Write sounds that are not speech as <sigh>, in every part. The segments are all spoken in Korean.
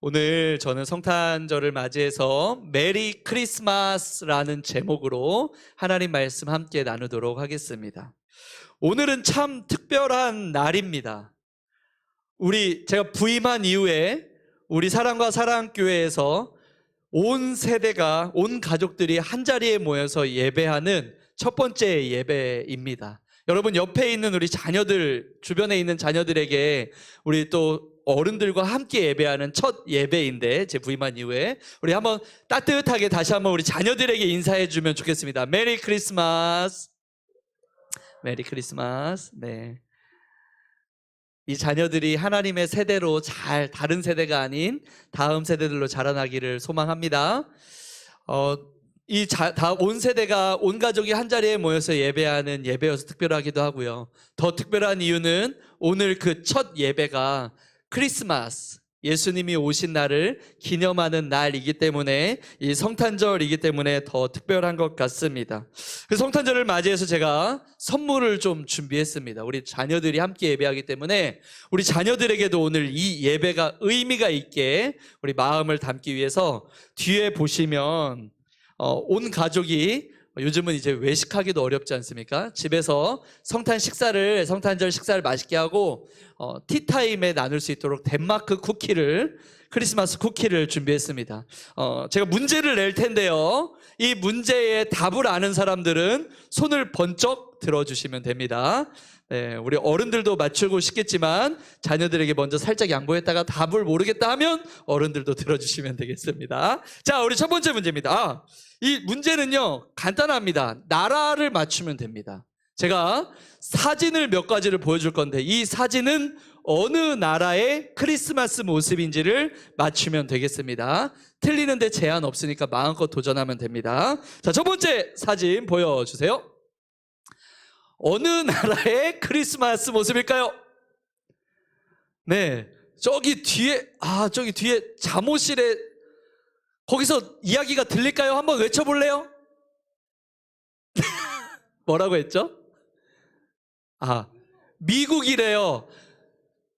오늘 저는 성탄절을 맞이해서 메리 크리스마스라는 제목으로 하나님 말씀 함께 나누도록 하겠습니다. 오늘은 참 특별한 날입니다. 우리 제가 부임한 이후에 우리 사랑과 사랑교회에서 온 세대가 온 가족들이 한 자리에 모여서 예배하는 첫 번째 예배입니다. 여러분 옆에 있는 우리 자녀들 주변에 있는 자녀들에게 우리 또 어른들과 함께 예배하는 첫 예배인데 제 부임한 이후에 우리 한번 따뜻하게 다시 한번 우리 자녀들에게 인사해 주면 좋겠습니다. 메리 크리스마스. 메리 크리스마스. 네. 이 자녀들이 하나님의 세대로 잘 다른 세대가 아닌 다음 세대들로 자라나기를 소망합니다. 어, 이온 세대가 온 가족이 한 자리에 모여서 예배하는 예배여서 특별하기도 하고요. 더 특별한 이유는 오늘 그 첫 예배가 크리스마스 예수님이 오신 날을 기념하는 날이기 때문에 이 성탄절이기 때문에 더 특별한 것 같습니다. 그 성탄절을 맞이해서 제가 선물을 좀 준비했습니다. 우리 자녀들이 함께 예배하기 때문에 우리 자녀들에게도 오늘 이 예배가 의미가 있게 우리 마음을 담기 위해서 뒤에 보시면 어, 온 가족이 요즘은 이제 외식하기도 어렵지 않습니까? 집에서 성탄 식사를 성탄절 식사를 맛있게 하고 어, 티타임에 나눌 수 있도록 덴마크 쿠키를 크리스마스 쿠키를 준비했습니다. 어, 제가 문제를 낼 텐데요. 이 문제의 답을 아는 사람들은 손을 번쩍 들어주시면 됩니다. 네, 우리 어른들도 맞추고 싶겠지만 자녀들에게 먼저 살짝 양보했다가 답을 모르겠다 하면 어른들도 들어주시면 되겠습니다. 자, 우리 첫 번째 문제입니다. 아, 이 문제는요, 간단합니다. 나라를 맞추면 됩니다. 제가 사진을 몇 가지를 보여줄 건데 이 사진은 어느 나라의 크리스마스 모습인지를 맞추면 되겠습니다. 틀리는데 제한 없으니까 마음껏 도전하면 됩니다. 자, 첫 번째 사진 보여주세요. 어느 나라의 크리스마스 모습일까요? 네. 저기 뒤에, 아, 저기 뒤에 잠옷실에, 거기서 이야기가 들릴까요? 한번 외쳐볼래요? <laughs> 뭐라고 했죠? 아, 미국이래요.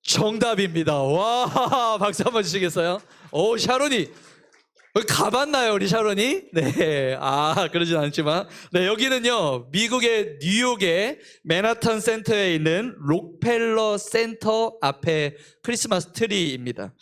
정답입니다. 와, <laughs> 박수 한번 주시겠어요? 오, 샤론이. 가봤나요, 우리 샤론이? 네. 아, 그러진 않지만. 네, 여기는요, 미국의 뉴욕의 맨하탄 센터에 있는 록펠러 센터 앞에 크리스마스 트리입니다.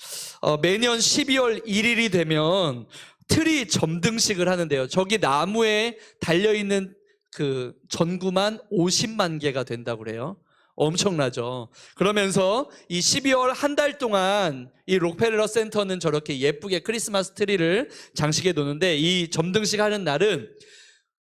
어, 매년 12월 1일이 되면 트리 점등식을 하는데요. 저기 나무에 달려있는 그 전구만 50만 개가 된다고 그래요. 엄청나죠. 그러면서 이 12월 한 달 동안 이 록펠러 센터는 저렇게 예쁘게 크리스마스 트리를 장식해 놓는데 이 점등식 하는 날은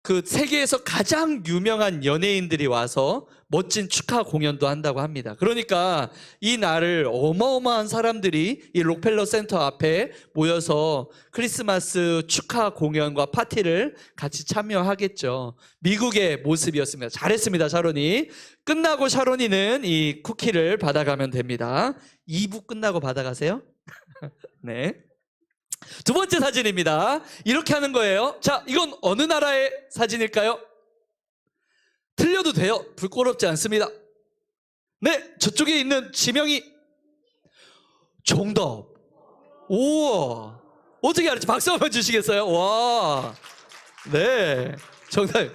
그 세계에서 가장 유명한 연예인들이 와서 멋진 축하 공연도 한다고 합니다. 그러니까 이 날을 어마어마한 사람들이 이 록펠러 센터 앞에 모여서 크리스마스 축하 공연과 파티를 같이 참여하겠죠. 미국의 모습이었습니다. 잘했습니다, 샤론이. 끝나고 샤론이는 이 쿠키를 받아가면 됩니다. 2부 끝나고 받아가세요. <laughs> 네. 두 번째 사진입니다. 이렇게 하는 거예요. 자, 이건 어느 나라의 사진일까요? 틀려도 돼요. 부끄럽지 않습니다. 네, 저쪽에 있는 지명이 정답. 우와. 어떻게 알았지? 박수 한번 주시겠어요? 와. 네. 정답.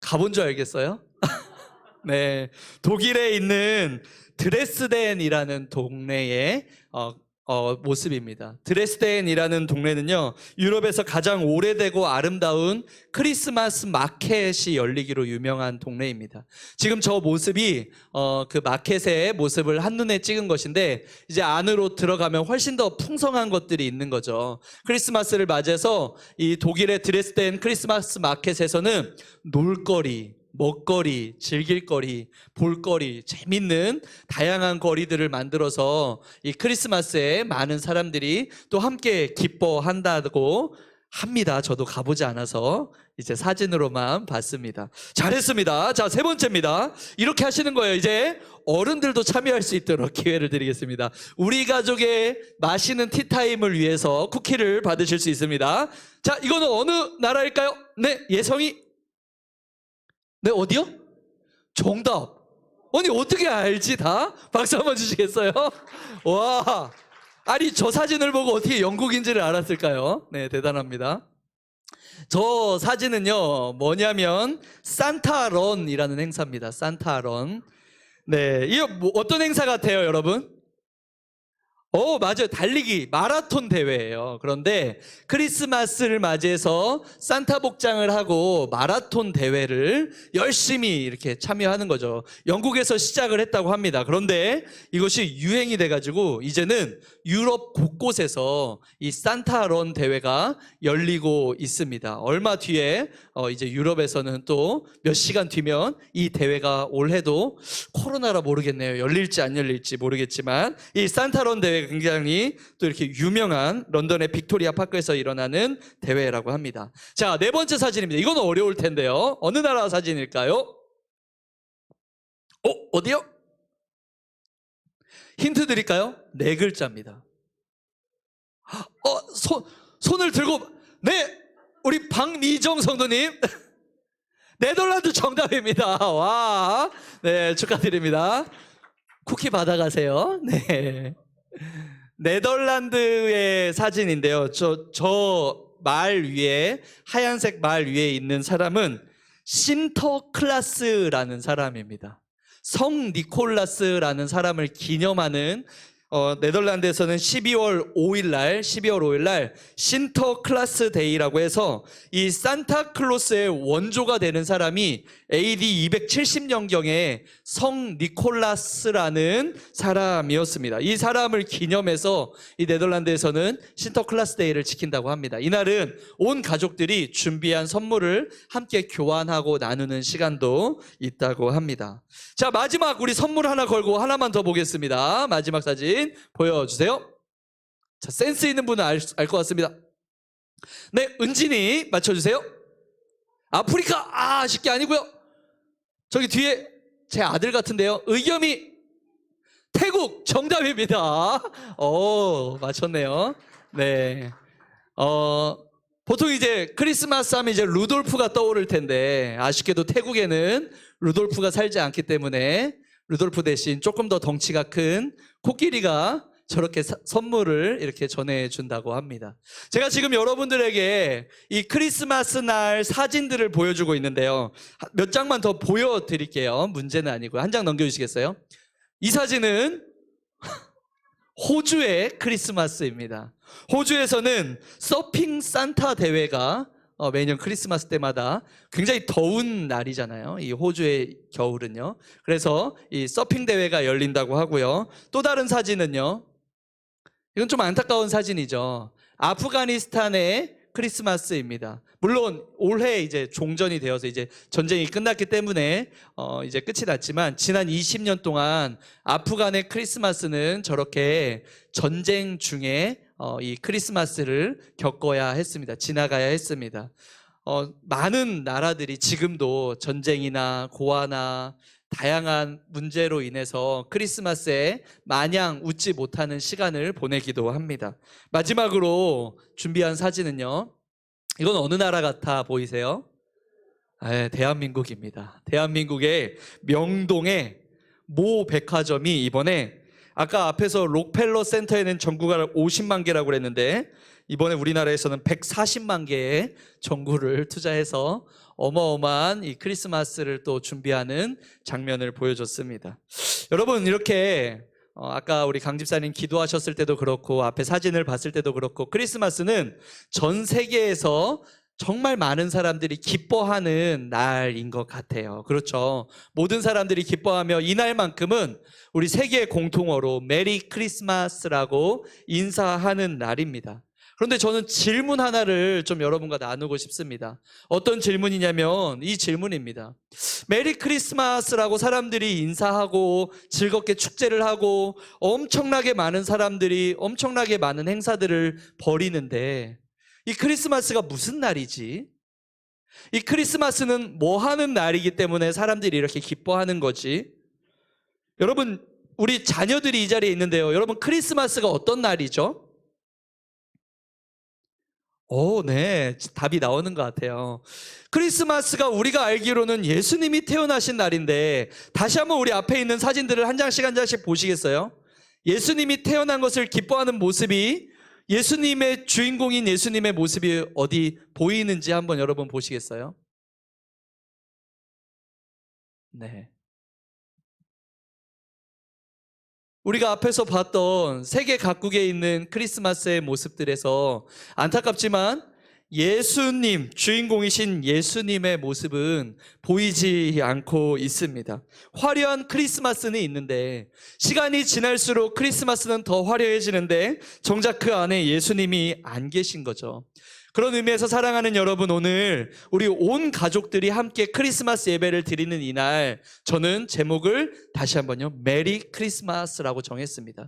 가본 줄 알겠어요? <laughs> 네. 독일에 있는 드레스덴이라는 동네에 어, 어, 모습입니다. 드레스덴이라는 동네는요, 유럽에서 가장 오래되고 아름다운 크리스마스 마켓이 열리기로 유명한 동네입니다. 지금 저 모습이, 어, 그 마켓의 모습을 한눈에 찍은 것인데, 이제 안으로 들어가면 훨씬 더 풍성한 것들이 있는 거죠. 크리스마스를 맞이해서 이 독일의 드레스덴 크리스마스 마켓에서는 놀거리, 먹거리, 즐길거리, 볼거리, 재밌는 다양한 거리들을 만들어서 이 크리스마스에 많은 사람들이 또 함께 기뻐한다고 합니다. 저도 가보지 않아서 이제 사진으로만 봤습니다. 잘했습니다. 자, 세 번째입니다. 이렇게 하시는 거예요. 이제 어른들도 참여할 수 있도록 기회를 드리겠습니다. 우리 가족의 맛있는 티타임을 위해서 쿠키를 받으실 수 있습니다. 자, 이거는 어느 나라일까요? 네, 예성이 네, 어디요? 정답. 아니, 어떻게 알지, 다? 박수 한번 주시겠어요? <laughs> 와. 아니 저 사진을 보고 어떻게 영국인지를 알았을까요? 네, 대단합니다. 저 사진은요 뭐냐면 산타런이라는 행사입니다. 산타런. 네, 이거 뭐 어떤 행사 같아요, 여러분? 어, 맞아요. 달리기 마라톤 대회예요. 그런데 크리스마스를 맞이해서 산타 복장을 하고 마라톤 대회를 열심히 이렇게 참여하는 거죠. 영국에서 시작을 했다고 합니다. 그런데 이것이 유행이 돼 가지고 이제는 유럽 곳곳에서 이 산타 런 대회가 열리고 있습니다. 얼마 뒤에 어, 이제 유럽에서는 또 몇 시간 뒤면 이 대회가 올해도 코로나라 모르겠네요. 열릴지 안 열릴지 모르겠지만 이 산타 런 대회가 굉장히 또 이렇게 유명한 런던의 빅토리아 파크에서 일어나는 대회라고 합니다. 자, 네 번째 사진입니다. 이건 어려울 텐데요. 어느 나라 사진일까요? 어, 어디요? 힌트 드릴까요? 네 글자입니다. 어, 손, 손을 들고, 네! 우리 박미정 성도님. <laughs> 네덜란드 정답입니다. 와. 네, 축하드립니다. 쿠키 받아가세요. 네. 네덜란드의 사진인데요. 저, 저 말 위에, 하얀색 말 위에 있는 사람은 신터클라스라는 사람입니다. 성 니콜라스라는 사람을 기념하는 어, 네덜란드에서는 12월 5일 날, 12월 5일 날 신터클라스 데이라고 해서 이 산타클로스의 원조가 되는 사람이 AD 270년경에 성 니콜라스라는 사람이었습니다. 이 사람을 기념해서 이 네덜란드에서는 신터클라스 데이를 지킨다고 합니다. 이날은 온 가족들이 준비한 선물을 함께 교환하고 나누는 시간도 있다고 합니다. 자, 마지막 우리 선물 하나 걸고 하나만 더 보겠습니다. 마지막 사진 보여주세요. 자, 센스 있는 분은 알 것 같습니다. 네, 은진이 맞춰주세요. 아프리카, 아, 쉽게 아니고요. 저기 뒤에 제 아들 같은데요. 의겸이 태국 정답입니다. 오, 맞췄네요. 네. 어, 보통 이제 크리스마스 하면 이제 루돌프가 떠오를 텐데 아쉽게도 태국에는 루돌프가 살지 않기 때문에 루돌프 대신 조금 더 덩치가 큰 코끼리가 저렇게 사- 선물을 이렇게 전해준다고 합니다. 제가 지금 여러분들에게 이 크리스마스 날 사진들을 보여주고 있는데요. 하- 몇 장만 더 보여드릴게요. 문제는 아니고요. 한 장 넘겨주시겠어요? 이 사진은 <laughs> 호주의 크리스마스입니다. 호주에서는 서핑 산타 대회가 어, 매년 크리스마스 때마다 굉장히 더운 날이잖아요. 이 호주의 겨울은요. 그래서 이 서핑 대회가 열린다고 하고요. 또 다른 사진은요. 이건 좀 안타까운 사진이죠. 아프가니스탄의 크리스마스입니다. 물론 올해 이제 종전이 되어서 이제 전쟁이 끝났기 때문에 어 이제 끝이 났지만 지난 20년 동안 아프간의 크리스마스는 저렇게 전쟁 중에 어 이 크리스마스를 겪어야 했습니다. 지나가야 했습니다. 어 많은 나라들이 지금도 전쟁이나 고아나 다양한 문제로 인해서 크리스마스에 마냥 웃지 못하는 시간을 보내기도 합니다. 마지막으로 준비한 사진은요. 이건 어느 나라 같아 보이세요? 아, 대한민국입니다. 대한민국의 명동의 모 백화점이 이번에 아까 앞에서 록펠러 센터에는 전구가 50만 개라고 그랬는데 이번에 우리나라에서는 140만 개의 전구를 투자해서 어마어마한 이 크리스마스를 또 준비하는 장면을 보여줬습니다. 여러분 이렇게 어, 아까 우리 강 집사님 기도하셨을 때도 그렇고 앞에 사진을 봤을 때도 그렇고 크리스마스는 전 세계에서 정말 많은 사람들이 기뻐하는 날인 것 같아요. 그렇죠. 모든 사람들이 기뻐하며 이 날만큼은 우리 세계 공통어로 메리 크리스마스라고 인사하는 날입니다. 그런데 저는 질문 하나를 좀 여러분과 나누고 싶습니다. 어떤 질문이냐면 이 질문입니다. 메리 크리스마스라고 사람들이 인사하고 즐겁게 축제를 하고 엄청나게 많은 사람들이 엄청나게 많은 행사들을 벌이는데 이 크리스마스가 무슨 날이지? 이 크리스마스는 뭐 하는 날이기 때문에 사람들이 이렇게 기뻐하는 거지? 여러분, 우리 자녀들이 이 자리에 있는데요. 여러분, 크리스마스가 어떤 날이죠? 오, 네. 답이 나오는 것 같아요. 크리스마스가 우리가 알기로는 예수님이 태어나신 날인데, 다시 한번 우리 앞에 있는 사진들을 한 장씩 한 장씩 보시겠어요? 예수님이 태어난 것을 기뻐하는 모습이 예수님의 주인공인 예수님의 모습이 어디 보이는지 한번 여러분 보시겠어요? 네. 우리가 앞에서 봤던 세계 각국에 있는 크리스마스의 모습들에서 안타깝지만 예수님, 주인공이신 예수님의 모습은 보이지 않고 있습니다. 화려한 크리스마스는 있는데, 시간이 지날수록 크리스마스는 더 화려해지는데, 정작 그 안에 예수님이 안 계신 거죠. 그런 의미에서 사랑하는 여러분, 오늘 우리 온 가족들이 함께 크리스마스 예배를 드리는 이날, 저는 제목을 다시 한번요, 메리 크리스마스라고 정했습니다.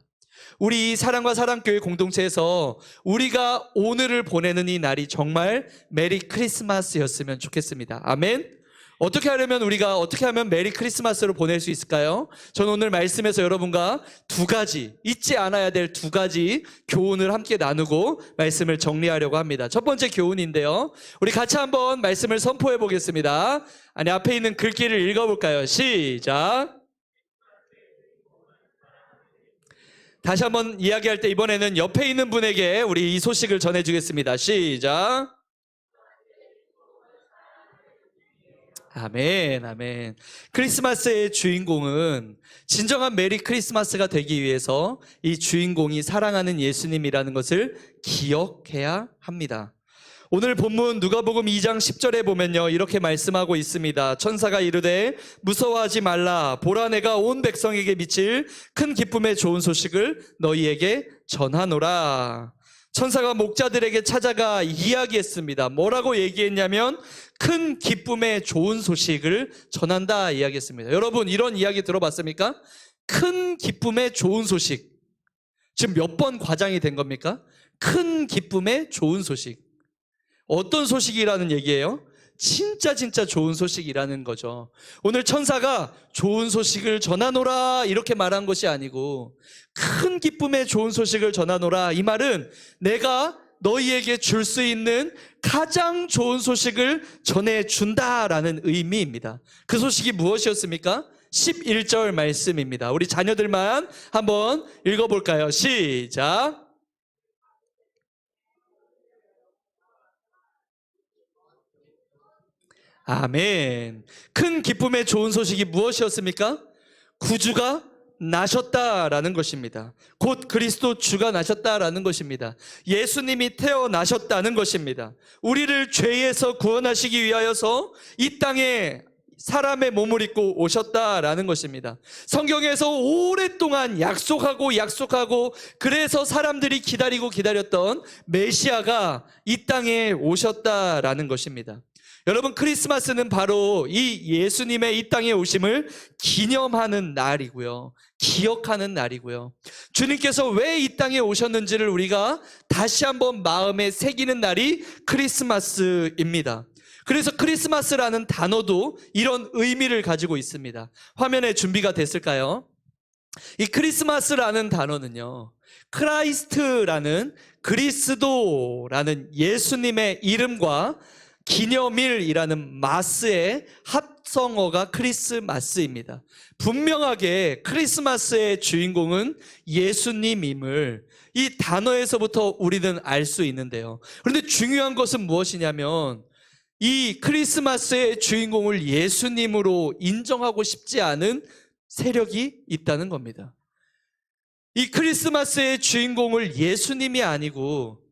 우리 이 사랑과 사랑교회 공동체에서 우리가 오늘을 보내는 이 날이 정말 메리 크리스마스였으면 좋겠습니다. 아멘. 어떻게 하려면 우리가 어떻게 하면 메리 크리스마스를 보낼 수 있을까요? 저는 오늘 말씀에서 여러분과 두 가지 잊지 않아야 될 두 가지 교훈을 함께 나누고 말씀을 정리하려고 합니다. 첫 번째 교훈인데요. 우리 같이 한번 말씀을 선포해 보겠습니다. 아니 앞에 있는 글귀를 읽어 볼까요? 시작. 다시 한번 이야기할 때 이번에는 옆에 있는 분에게 우리 이 소식을 전해 주겠습니다. 시작. 아멘, 아멘. 크리스마스의 주인공은 진정한 메리 크리스마스가 되기 위해서 이 주인공이 사랑하는 예수님이라는 것을 기억해야 합니다. 오늘 본문 누가복음 2장 10절에 보면요. 이렇게 말씀하고 있습니다. 천사가 이르되 무서워하지 말라. 보라 내가 온 백성에게 미칠 큰 기쁨의 좋은 소식을 너희에게 전하노라. 천사가 목자들에게 찾아가 이야기했습니다. 뭐라고 얘기했냐면 큰 기쁨의 좋은 소식을 전한다 이야기했습니다. 여러분 이런 이야기 들어봤습니까? 큰 기쁨의 좋은 소식. 지금 몇 번 과장이 된 겁니까? 큰 기쁨의 좋은 소식. 어떤 소식이라는 얘기예요? 진짜 진짜 좋은 소식이라는 거죠. 오늘 천사가 좋은 소식을 전하노라 이렇게 말한 것이 아니고 큰 기쁨의 좋은 소식을 전하노라 이 말은 내가 너희에게 줄 수 있는 가장 좋은 소식을 전해준다라는 의미입니다. 그 소식이 무엇이었습니까? 11절 말씀입니다. 우리 자녀들만 한번 읽어볼까요? 시작. 아멘. 큰 기쁨의 좋은 소식이 무엇이었습니까? 구주가 나셨다라는 것입니다. 곧 그리스도 주가 나셨다라는 것입니다. 예수님이 태어나셨다는 것입니다. 우리를 죄에서 구원하시기 위하여서 이 땅에 사람의 몸을 입고 오셨다라는 것입니다. 성경에서 오랫동안 약속하고 약속하고 그래서 사람들이 기다리고 기다렸던 메시아가 이 땅에 오셨다라는 것입니다. 여러분 크리스마스는 바로 이 예수님의 이 땅에 오심을 기념하는 날이고요. 기억하는 날이고요. 주님께서 왜 이 땅에 오셨는지를 우리가 다시 한번 마음에 새기는 날이 크리스마스입니다. 그래서 크리스마스라는 단어도 이런 의미를 가지고 있습니다. 화면에 준비가 됐을까요? 이 크리스마스라는 단어는요. 크라이스트라는 그리스도라는 예수님의 이름과 기념일이라는 마스의 합성어가 크리스마스입니다. 분명하게 크리스마스의 주인공은 예수님임을 이 단어에서부터 우리는 알 수 있는데요. 그런데 중요한 것은 무엇이냐면 이 크리스마스의 주인공을 예수님으로 인정하고 싶지 않은 세력이 있다는 겁니다. 이 크리스마스의 주인공을 예수님이 아니고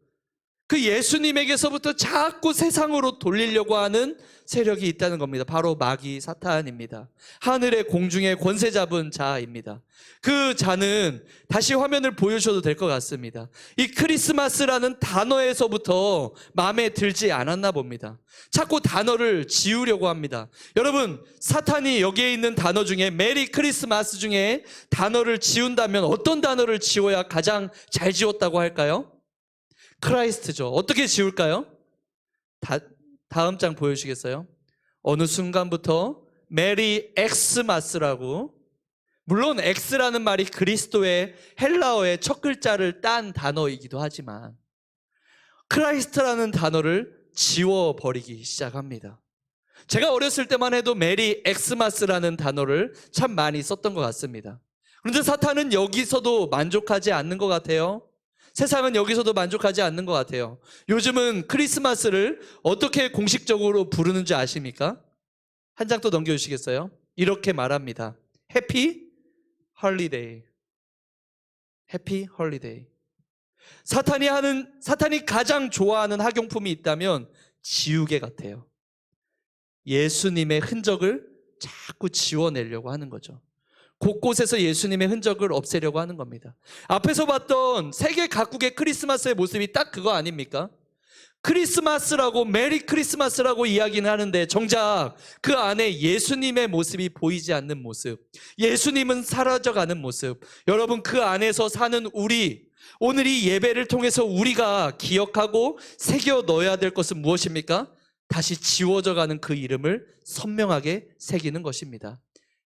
그 예수님에게서부터 자꾸 세상으로 돌리려고 하는 세력이 있다는 겁니다. 바로 마귀 사탄입니다. 하늘의 공중의 권세 잡은 자입니다. 그 자는 다시 화면을 보여줘도 될 것 같습니다. 이 크리스마스라는 단어에서부터 마음에 들지 않았나 봅니다. 자꾸 단어를 지우려고 합니다. 여러분, 사탄이 여기에 있는 단어 중에 메리 크리스마스 중에 단어를 지운다면 어떤 단어를 지워야 가장 잘 지웠다고 할까요? 크라이스트죠. 어떻게 지울까요? 다, 다음 장 보여주시겠어요? 어느 순간부터 메리 엑스마스라고 물론 엑스라는 말이 그리스도의 헬라어의 첫 글자를 딴 단어이기도 하지만 크라이스트라는 단어를 지워버리기 시작합니다. 제가 어렸을 때만 해도 메리 엑스마스라는 단어를 참 많이 썼던 것 같습니다. 그런데 사탄은 여기서도 만족하지 않는 것 같아요. 세상은 여기서도 만족하지 않는 것 같아요. 요즘은 크리스마스를 어떻게 공식적으로 부르는지 아십니까? 한 장 또 넘겨주시겠어요? 이렇게 말합니다. 해피 헐리데이. 해피 헐리데이. 사탄이 하는, 사탄이 가장 좋아하는 학용품이 있다면 지우개 같아요. 예수님의 흔적을 자꾸 지워내려고 하는 거죠. 곳곳에서 예수님의 흔적을 없애려고 하는 겁니다. 앞에서 봤던 세계 각국의 크리스마스의 모습이 딱 그거 아닙니까? 크리스마스라고 메리 크리스마스라고 이야기는 하는데 정작 그 안에 예수님의 모습이 보이지 않는 모습, 예수님은 사라져가는 모습, 여러분 그 안에서 사는 우리, 오늘 이 예배를 통해서 우리가 기억하고 새겨 넣어야 될 것은 무엇입니까? 다시 지워져 가는 그 이름을 선명하게 새기는 것입니다.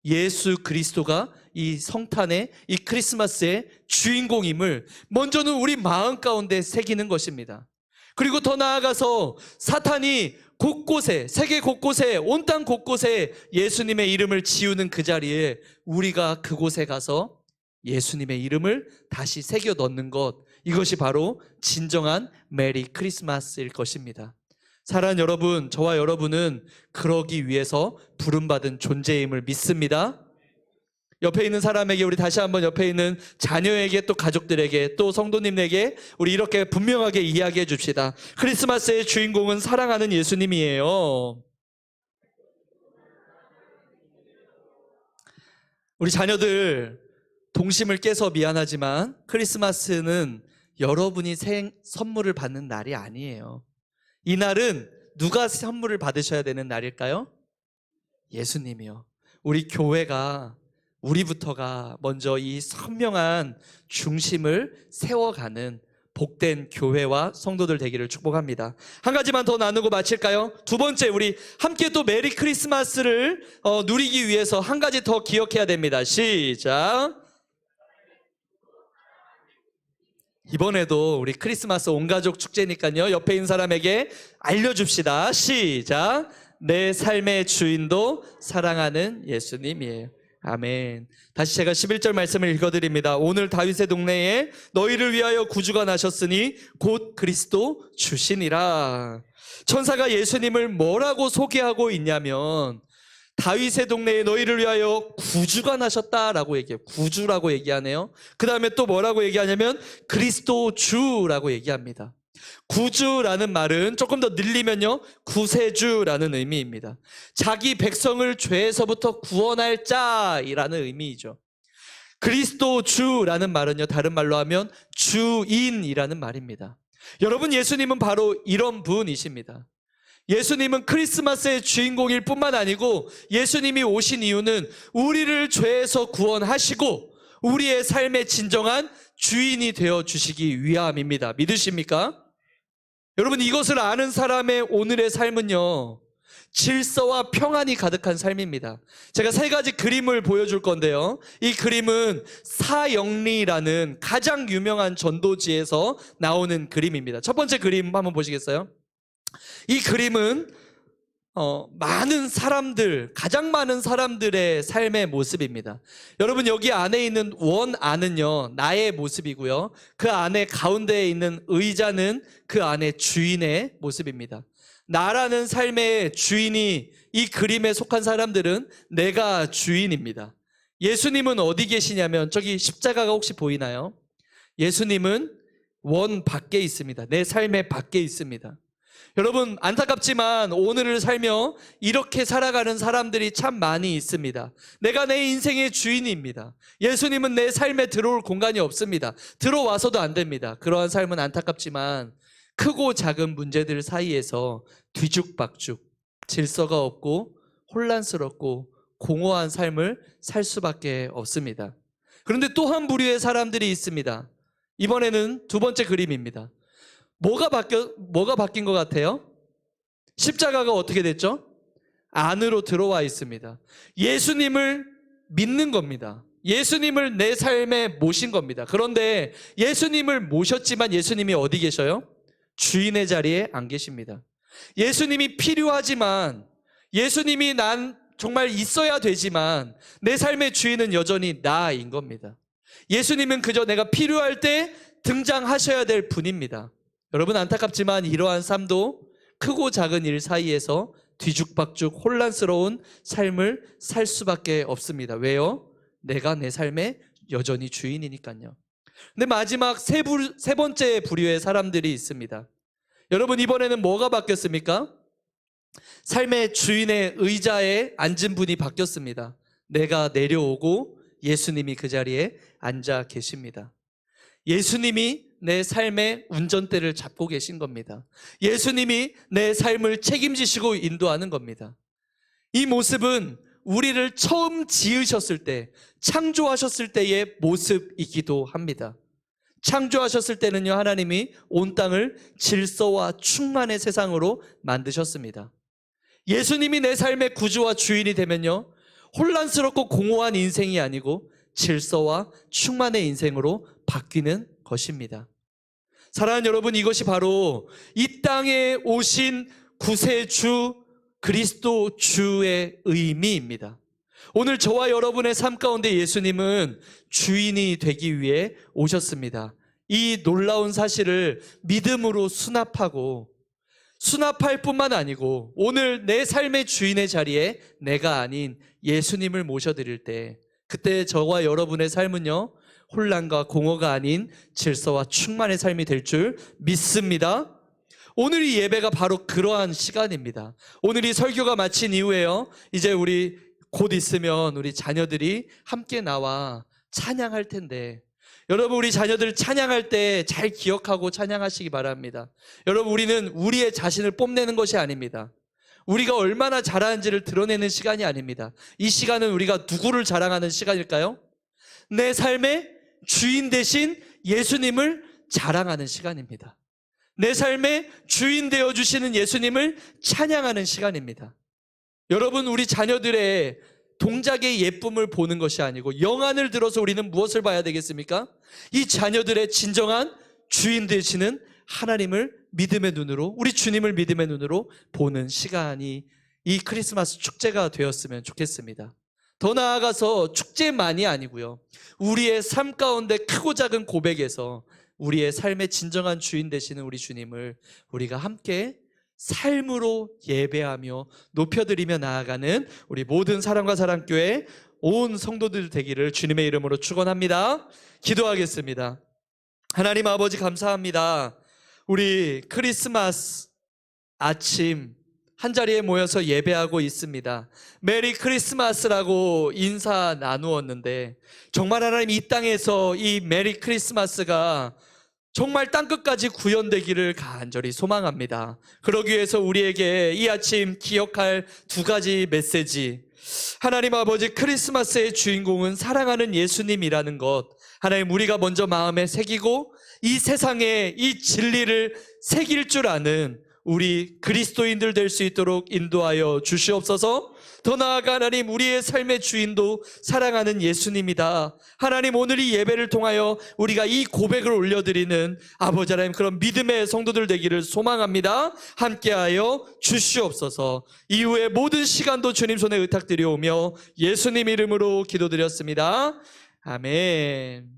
예수 그리스도가 이 성탄의 이 크리스마스의 주인공임을 먼저는 우리 마음 가운데 새기는 것입니다. 그리고 더 나아가서 사탄이 곳곳에 세계 곳곳에 온 땅 곳곳에 예수님의 이름을 지우는 그 자리에 우리가 그곳에 가서 예수님의 이름을 다시 새겨 넣는 것 이것이 바로 진정한 메리 크리스마스일 것입니다. 사랑하는 여러분, 저와 여러분은 그러기 위해서 부름받은 존재임을 믿습니다. 옆에 있는 사람에게 우리 다시 한번 옆에 있는 자녀에게 또 가족들에게 또 성도님에게 우리 이렇게 분명하게 이야기해 줍시다. 크리스마스의 주인공은 사랑하는 예수님이에요. 우리 자녀들 동심을 깨서 미안하지만 크리스마스는 여러분이 생, 선물을 받는 날이 아니에요. 이날은 누가 선물을 받으셔야 되는 날일까요? 예수님이요. 우리 교회가 우리부터가 먼저 이 선명한 중심을 세워가는 복된 교회와 성도들 되기를 축복합니다. 한 가지만 더 나누고 마칠까요? 두 번째, 우리 함께 또 메리 크리스마스를 어, 누리기 위해서 한 가지 더 기억해야 됩니다. 시작. 이번에도 우리 크리스마스 온가족 축제니까요. 옆에 있는 사람에게 알려줍시다. 시작. 내 삶의 주인도 사랑하는 예수님이에요. 아멘. 다시 제가 11절 말씀을 읽어드립니다. 오늘 다윗의 동네에 너희를 위하여 구주가 나셨으니 곧 그리스도 주시니라. 천사가 예수님을 뭐라고 소개하고 있냐면 다윗의 동네에 너희를 위하여 구주가 나셨다라고 얘기해요. 구주라고 얘기하네요. 그 다음에 또 뭐라고 얘기하냐면 그리스도 주라고 얘기합니다. 구주라는 말은 조금 더 늘리면요. 구세주라는 의미입니다. 자기 백성을 죄에서부터 구원할 자이라는 의미이죠. 그리스도 주라는 말은요. 다른 말로 하면 주인이라는 말입니다. 여러분 예수님은 바로 이런 분이십니다. 예수님은 크리스마스의 주인공일 뿐만 아니고 예수님이 오신 이유는 우리를 죄에서 구원하시고 우리의 삶의 진정한 주인이 되어 주시기 위함입니다. 믿으십니까? 여러분 이것을 아는 사람의 오늘의 삶은요. 질서와 평안이 가득한 삶입니다. 제가 세 가지 그림을 보여줄 건데요. 이 그림은 사영리라는 가장 유명한 전도지에서 나오는 그림입니다. 첫 번째 그림 한번 보시겠어요? 이 그림은 어, 많은 사람들, 가장 많은 사람들의 삶의 모습입니다. 여러분, 여기 안에 있는 원 안은요, 나의 모습이고요. 그 안에 가운데에 있는 의자는 그 안에 주인의 모습입니다. 나라는 삶의 주인이 이 그림에 속한 사람들은 내가 주인입니다. 예수님은 어디 계시냐면, 저기 십자가가 혹시 보이나요? 예수님은 원 밖에 있습니다. 내 삶의 밖에 있습니다. 여러분 안타깝지만 오늘을 살며 이렇게 살아가는 사람들이 참 많이 있습니다. 내가 내 인생의 주인입니다. 예수님은 내 삶에 들어올 공간이 없습니다. 들어와서도 안 됩니다. 그러한 삶은 안타깝지만 크고 작은 문제들 사이에서 뒤죽박죽, 질서가 없고 혼란스럽고 공허한 삶을 살 수밖에 없습니다. 그런데 또 한 부류의 사람들이 있습니다. 이번에는 두 번째 그림입니다. 뭐가 바뀌어, 뭐가 바뀐 것 같아요? 십자가가 어떻게 됐죠? 안으로 들어와 있습니다. 예수님을 믿는 겁니다. 예수님을 내 삶에 모신 겁니다. 그런데 예수님을 모셨지만 예수님이 어디 계셔요? 주인의 자리에 안 계십니다. 예수님이 필요하지만 예수님이 난 정말 있어야 되지만 내 삶의 주인은 여전히 나인 겁니다. 예수님은 그저 내가 필요할 때 등장하셔야 될 분입니다. 여러분 안타깝지만 이러한 삶도 크고 작은 일 사이에서 뒤죽박죽 혼란스러운 삶을 살 수밖에 없습니다. 왜요? 내가 내 삶의 여전히 주인이니까요. 근데 마지막 세, 부, 세 번째 부류의 사람들이 있습니다. 여러분 이번에는 뭐가 바뀌었습니까? 삶의 주인의 의자에 앉은 분이 바뀌었습니다. 내가 내려오고 예수님이 그 자리에 앉아 계십니다. 예수님이 내 삶의 운전대를 잡고 계신 겁니다. 예수님이 내 삶을 책임지시고 인도하는 겁니다. 이 모습은 우리를 처음 지으셨을 때, 창조하셨을 때의 모습이기도 합니다. 창조하셨을 때는요, 하나님이 온 땅을 질서와 충만의 세상으로 만드셨습니다. 예수님이 내 삶의 구주와 주인이 되면요, 혼란스럽고 공허한 인생이 아니고 질서와 충만의 인생으로 바뀌는 것입니다. 사랑하는 여러분, 이것이 바로 이 땅에 오신 구세주 그리스도 주의 의미입니다. 오늘 저와 여러분의 삶 가운데 예수님은 주인이 되기 위해 오셨습니다. 이 놀라운 사실을 믿음으로 수납하고 수납할 뿐만 아니고 오늘 내 삶의 주인의 자리에 내가 아닌 예수님을 모셔드릴 때 그때 저와 여러분의 삶은요 혼란과 공허가 아닌 질서와 충만의 삶이 될 줄 믿습니다. 오늘 이 예배가 바로 그러한 시간입니다. 오늘 이 설교가 마친 이후에요. 이제 우리 곧 있으면 우리 자녀들이 함께 나와 찬양할 텐데 여러분 우리 자녀들 찬양할 때 잘 기억하고 찬양하시기 바랍니다. 여러분 우리는 우리의 자신을 뽐내는 것이 아닙니다. 우리가 얼마나 잘하는지를 드러내는 시간이 아닙니다. 이 시간은 우리가 누구를 자랑하는 시간일까요? 내 삶의 주인 대신 예수님을 자랑하는 시간입니다. 내 삶의 주인 되어 주시는 예수님을 찬양하는 시간입니다. 여러분 우리 자녀들의 동작의 예쁨을 보는 것이 아니고 영안을 들어서 우리는 무엇을 봐야 되겠습니까? 이 자녀들의 진정한 주인 되시는 하나님을 믿음의 눈으로 우리 주님을 믿음의 눈으로 보는 시간이 이 크리스마스 축제가 되었으면 좋겠습니다. 더 나아가서 축제만이 아니고요. 우리의 삶 가운데 크고 작은 고백에서 우리의 삶의 진정한 주인 되시는 우리 주님을 우리가 함께 삶으로 예배하며 높여드리며 나아가는 우리 모든 사랑과 사랑교회 온 성도들 되기를 주님의 이름으로 축원합니다. 기도하겠습니다. 하나님 아버지 감사합니다. 우리 크리스마스 아침 한 자리에 모여서 예배하고 있습니다. 메리 크리스마스라고 인사 나누었는데 정말 하나님 이 땅에서 이 메리 크리스마스가 정말 땅끝까지 구현되기를 간절히 소망합니다. 그러기 위해서 우리에게 이 아침 기억할 두 가지 메시지. 하나님 아버지 크리스마스의 주인공은 사랑하는 예수님이라는 것. 하나님 우리가 먼저 마음에 새기고 이 세상에 이 진리를 새길 줄 아는 우리 그리스도인들 될 수 있도록 인도하여 주시옵소서. 더 나아가 하나님 우리의 삶의 주인도 사랑하는 예수님이다. 하나님 오늘 이 예배를 통하여 우리가 이 고백을 올려드리는 아버지 하나님 그런 믿음의 성도들 되기를 소망합니다. 함께하여 주시옵소서. 이후에 모든 시간도 주님 손에 의탁드려오며 예수님 이름으로 기도드렸습니다. 아멘.